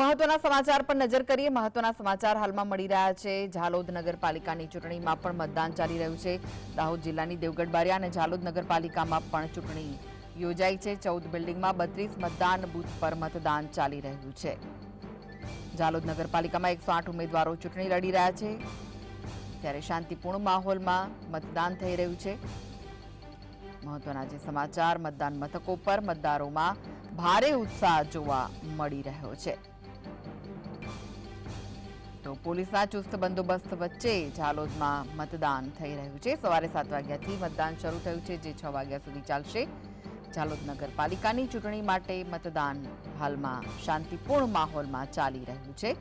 મહત્વના સમાચાર પર નજર કરીએ. મહત્વના સમાચાર હાલમાં મળી રહ્યા છે. ઝાલોદ નગરપાલિકાની ચૂંટણીમાં પણ મતદાન ચાલી રહ્યું છે. દાહોદ જિલ્લાની દેવગઢ બારિયા અને ઝાલોદ નગરપાલિકામાં પણ ચૂંટણી યોજાઈ છે. ચૌદ બિલ્ડિંગમાં બત્રીસ મતદાન બૂથ પર મતદાન ચાલી રહ્યું છે. ઝાલોદ નગરપાલિકામાં એકસો આઠ ઉમેદવારો ચૂંટણી લડી રહ્યા છે. ત્યારે શાંતિપૂર્ણ માહોલમાં મતદાન થઈ રહ્યું છે. મહત્વના જે સમાચાર, મતદાન મથકો પર મતદારોમાં ભારે ઉત્સાહ જોવા મળી રહ્યો છે. તો પોલીસના ચુસ્ત બંદોબસ્ત વચ્ચે ઝાલોદમાં મતદાન થઈ રહ્યું છે. સવારે સાત વાગ્યાથી મતદાન શરૂ થયું છે, જે છ વાગ્યા સુધી ચાલશે. ઝાલોદ નગરપાલિકાની ચૂંટણી માટે મતદાન હાલમાં શાંતિપૂર્ણ માહોલમાં ચાલી રહ્યું છે.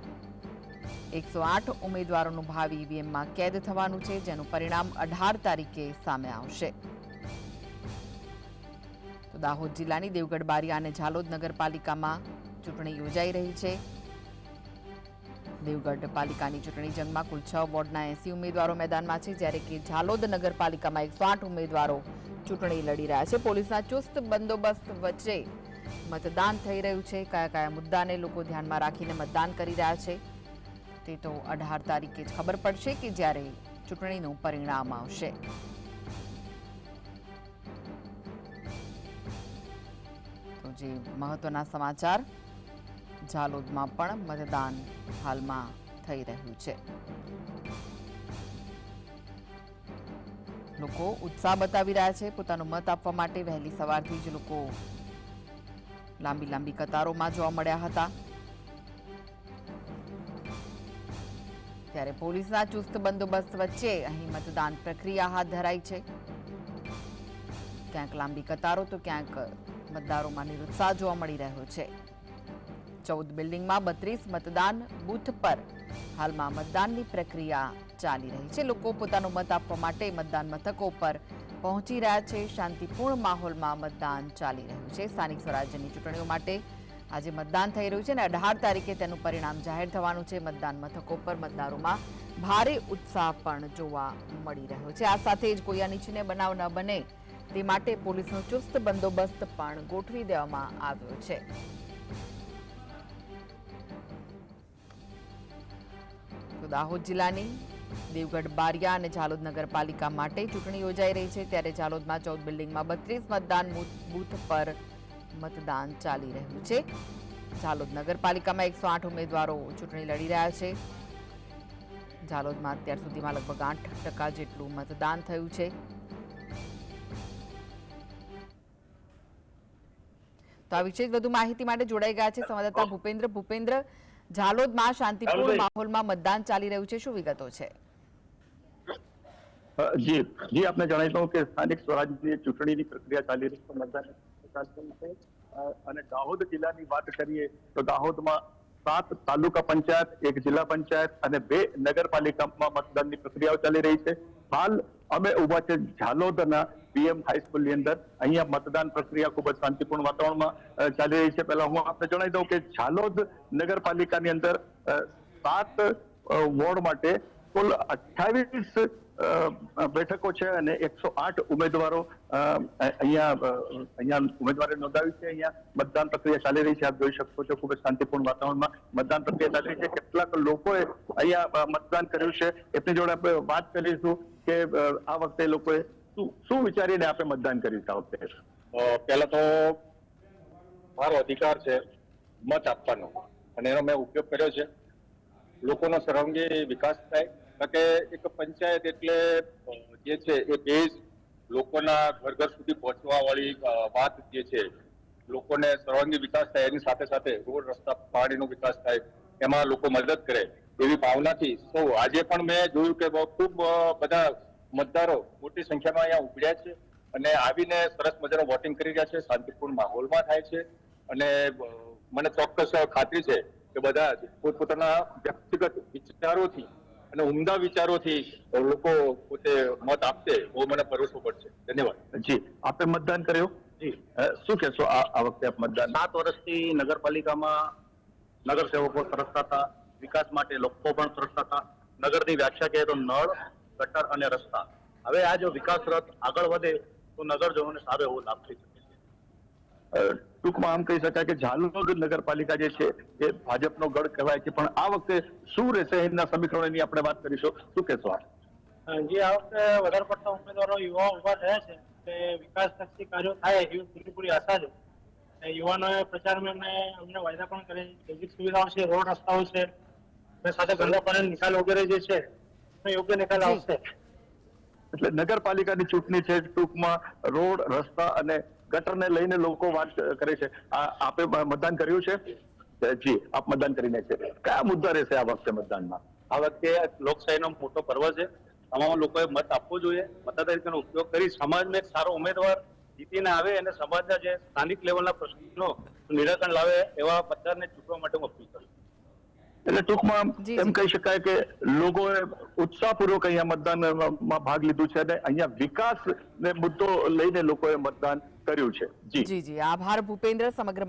એકસો આઠ ઉમેદવારોનું ભાવિ ઈવીએમમાં કેદ થવાનું છે, જેનું પરિણામ અઢાર તારીખે સામે આવશે. દાહોદ જિલ્લાની દેવગઢ બારિયા અને ઝાલોદ નગરપાલિકામાં ચૂંટણી યોજાઈ રહી છે. દેવગઢ પાલિકાની ચૂંટણી જંગમાં કુલ છ વોર્ડના એસી ઉમેદવારો મેદાનમાં છે, જ્યારે કે ઝાલોદ નગરપાલિકામાં એકસો આઠ ઉમેદવારો ચૂંટણી લડી રહ્યા છે. પોલીસના ચુસ્ત બંદોબસ્ત વચ્ચે મતદાન થઈ રહ્યું છે. કયા કયા મુદ્દાને લોકો ધ્યાનમાં રાખીને મતદાન કરી રહ્યા છે, તે તો અઢાર તારીખે જ ખબર પડશે કે જ્યારે ચૂંટણીનું પરિણામ આવશે. તો જે મહત્વના સમાચાર ઝાલોદમાં પણ મતદાન હાલમાં થઈ રહ્યું છે. લોકો ઉત્સાહ બતાવી રહ્યા છે, પોતાનો મત આપવા માટે વહેલી સવારથી જ લોકો લાંબી લાંબી કતારોમાં જોવા મળ્યા હતા. ત્યારે પોલીસના ચુસ્ત બંદોબસ્ત વચ્ચે અહીં મતદાન પ્રક્રિયા હાથ ધરાઈ છે. ક્યાંક લાંબી કતારો તો ક્યાંક મતદારોમાં નિરુત્સાહ જોવા મળી રહ્યો છે. ચૌદ બિલ્ડિંગમાં બત્રીસ મતદાન બૂથ પર હાલમાં મતદાનની પ્રક્રિયા ચાલી રહી છે. લોકો પોતાનો મત આપવા માટે મતદાન મથકો પર પહોંચી રહ્યા છે. શાંતિપૂર્ણ માહોલમાં મતદાન ચાલી રહ્યું છે. સ્થાનિક સ્વરાજ્યની ચૂંટણીઓ માટે આજે મતદાન થઈ રહ્યું છે અને અઢાર તારીખે તેનું પરિણામ જાહેર થવાનું છે. મતદાન મથકો પર મતદારોમાં ભારે ઉત્સાહ પણ જોવા મળી રહ્યો છે. આ સાથે જ કોઈ અનિચ્છનીય બનાવ ન બને તે માટે પોલીસનો ચુસ્ત બંદોબસ્ત પણ ગોઠવી દેવામાં આવ્યો છે. દાહોદ જિલ્લાની. દેવગઢ, બારિયા અને ઝાલોદ નગરપાલિકા માટે ચૂંટણી યોજાઈ રહી છે. ત્યારે ઝાલોદમાં ચૌદ બિલ્ડિંગમાં બત્રીસ મતદાન બૂથ પર મતદાન ચાલી રહ્યું છે. ઝાલોદ નગરપાલિકામાં એકસો આઠ ઉમેદવારો ચૂંટણી લડી રહ્યા છે. ઝાલોદમાં અત્યાર સુધીમાં લગભગ આઠ ટકા જેટલું મતદાન થયું છે. તો આ વિશે વધુ માહિતી માટે જોડાઈ ગયા છે સંવાદદાતા ભૂપેન્દ્ર. ભૂપેન્દ્ર ઝાલોદમાં શાંતિપૂર્ણ માહોલમાં મતદાન ચાલી રહ્યું છે. શું વિગતો છે? જી જી આપને જણાવી દઉં કે સ્થાનિક સ્વરાજની ચૂંટણીની પ્રક્રિયા ચાલી રહી છે. મતદાન અને દાહોદ જિલ્લાની વાત કરીએ તો દાહોદમાં સાત તાલુકા પંચાયત એક જિલ્લા પંચાયત અને બે નગરપાલિકામાં મતદાનની પ્રક્રિયાઓ ચાલી રહી છે. હાલ અમે ઊભા છે ઝાલોદના પીએમ હાઈસ્કૂલની અંદર. અહીંયા મતદાન પ્રક્રિયા ખૂબ જ શાંતિપૂર્ણ વાતાવરણમાં ચાલી રહી છે. પહેલા હું આપને જણાવી દઉં કે ઝાલોદ નગરપાલિકાની અંદર સાત વોર્ડ માટે કુલ અઠ્ઠાવીસ બેઠકો છે અને એકસો આઠ ઉમેદવારો અહીંયા અહીંયા ઉમેદવારે નોંધાવી છે. અહીંયા મતદાન પ્રક્રિયા ચાલી રહી છે. આપ જોઈ શકો છો ખૂબ જ શાંતિપૂર્ણ વાતાવરણમાં મતદાન પ્રક્રિયા ચાલી રહી છે. કેટલાક લોકોએ અહીંયા મતદાન કર્યું છે. એમની જોડે આપણે વાત કરીશું. કે આ વખતે લોકોએ શું શું વિચારીને આપણે મતદાન કર્યું આ વખતે? પહેલા તો મારો અધિકાર છે મત આપવાનો અને એનો મેં ઉપયોગ કર્યો છે. લોકોનો સર્વાંગી વિકાસ થાય. કે એક પંચાયત એટલે જે છે એ બેઝ લોકોના ઘર ઘર સુધી પહોંચવા વાળી વાત જે છે, લોકોને સર્વાંગી વિકાસ થાય એની સાથે સાથે રોડ રસ્તા પાણીનો વિકાસ થાય, એમાં લોકો મદદ કરે. એવી ભાવનાથી સૌ આજે પણ મેં જોયું કે બહુ ખૂબ બધા મતદારો મોટી સંખ્યામાં અહીંયા ઉભર્યા છે અને આવીને સરસ મજાનું વોટિંગ કરી રહ્યા છે શાંતિપૂર્ણ માહોલમાં થાય છે અને મને ચોક્કસ ખાતરી છે કે બધા પોતપોતાના વ્યક્તિગત વિચારોથી અને ઉમદા વિચારોથી લોકો પોતે મત આપશે એવો મને ભરોસો પડશે ધન્યવાદ. જી આપે મતદાન કર્યું? જી. શું કહેશો આ આ વખતે આપ મતદાન? સાત વર્ષથી નગરપાલિકામાં નગરસેવકો સરસતા હતા વિકાસ માટે લોકો પણ સરસતા હતા. નગરની વ્યાખ્યા કહીએ તો નળ ગટર અને રસ્તા. હવે આ જો વિકાસ રથ આગળ વધે તો નગરજનોને સારો એવો લાભ થઈ શકે છે. ટૂંકમાં આમ કહી શકાય કે ઝાલોદ નગરપાલિકા જે છે એ ભાજપનો ગઢ કહેવાય છે. પણ આ વખતે શું રહેશે એના સમીકરણોની આપણે વાત કરીશું. શું કહેશો આપ? જે આ વખતે વધારે પડતા ઉમેદવારો યુવાઓ ઊભા થયા છે તે વિકાસલક્ષી કાર્યો થાય એવી પૂરેપૂરી આશા છે. અને યુવાનોએ પ્રચારમાં એમને અમને વાયદા પણ કરે છે. સુવિધાઓ છે રોડ રસ્તાઓ છે અને સાથે ગંદા પાણી નિકાલ વગેરે જે છે યોગ્ય નિકાલ આવશે. એટલે નગરપાલિકાની ચૂંટણી છે ટૂંકમાં રોડ રસ્તા અને ગટરને લઈને લોકો વાત કરે છે. આ આપે મતદાન કર્યું છે? જી આપ મતદાન કરીને છે. કયા મુદ્દા રહેશે આ વખતે મતદાનમાં? આ વખતે લોકશાહીનો મોટો પર્વ છે. તમામ લોકોએ મત આપવો જોઈએ. મતદારિકાનો ઉપયોગ કરી સમાજને એક સારો ઉમેદવાર જીતીને આવે અને સમાજના જે સ્થાનિક લેવલના પ્રશ્નો નિરાકરણ લાવે એવા મતદારને ચૂંટવા માટે હું અપીલ કરું છું. એટલે ટૂંકમાં એમ કહી શકાય કે લોકોએ ઉત્સાહપૂર્વક અહીંયા મતદાનમાં ભાગ લીધું છે અને અહીંયા વિકાસ ને મુદ્દો લઈને લોકોએ મતદાન કર્યું છે. જી. જી જી. આભાર ભૂપેન્દ્ર સમગ્ર